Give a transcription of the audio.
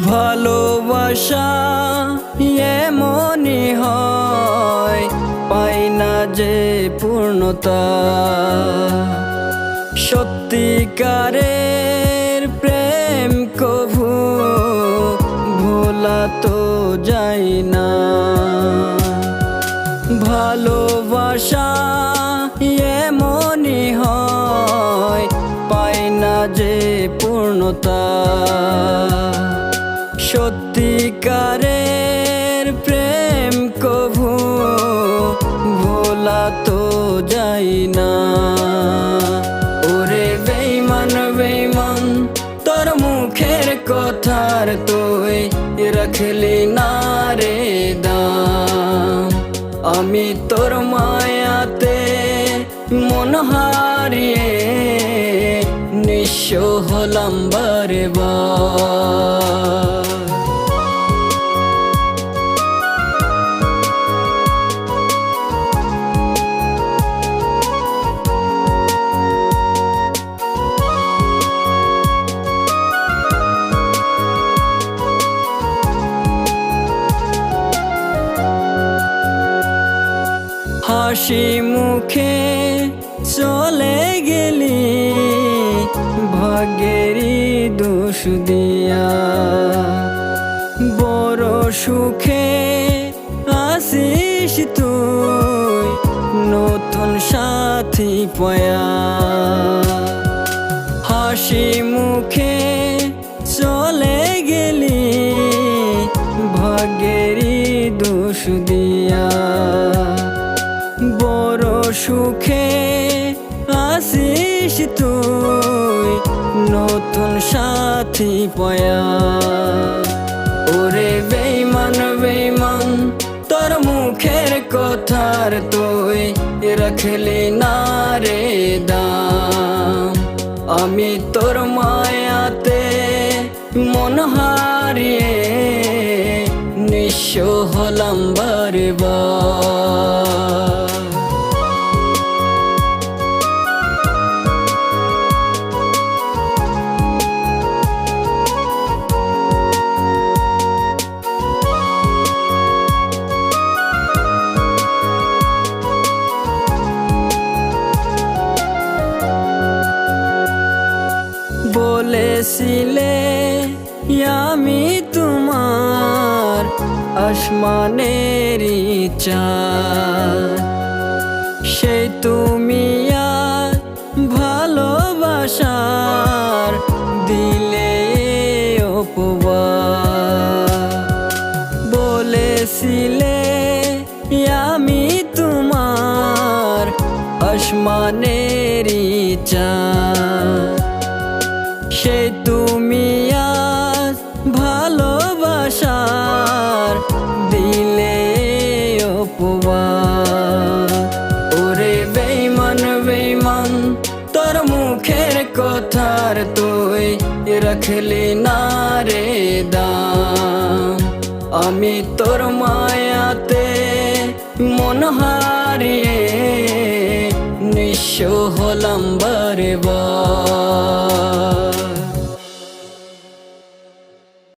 ভালোবাসা এমনই হয়, পাই না যে পূর্ণতা। সত্যিকারের প্রেম কভু ভোলা তো যায় না। ভালোবাসা এমনই হয়, পাই না যে পূর্ণতা। সত্যিকারের প্রেম কভু ভোলা তো যাই না। ওরে বেইমান বেইমান তোর মুখের কথার তুই রাখলি না রে দাম। আমি তোর মায়াতে মন হারিয়ে নিঃস্ব হলাম বারে বার। হাসি মুখে চলে গেলি, ভাগ্যেরই দোষ দিয়া। বড় সুখে আসিস তুই, নতুন সাথী পয়া। হাসি মুখে চলে গেলি, ভাগ্যেরই দোষ দিয়া। সুখে আসিস তুই, নতুন সাথী পয়া। ওরে বেইমান বেইমান তোর মুখের কথার তুই রাখলি না রে দাম। আমি তোর মায়াতে মন হারিয়ে নিঃস্ব হলাম বারে বলেছিলে, আমি তোমার আসমানের চাঁদ। সেই তুমি আর ভালোবাসার দিলে উপবার বলেছিলে, আমি তোমার আসমানের চাঁদ। সে তুমি আজ ভালোবাসার দিলে ওরে বেইমান বেইমান তোর মুখের কথার তুই রাখলি না রে দাম। আমি তোর মায়াতে মন হারিয়ে নিঃস্ব হলাম বার।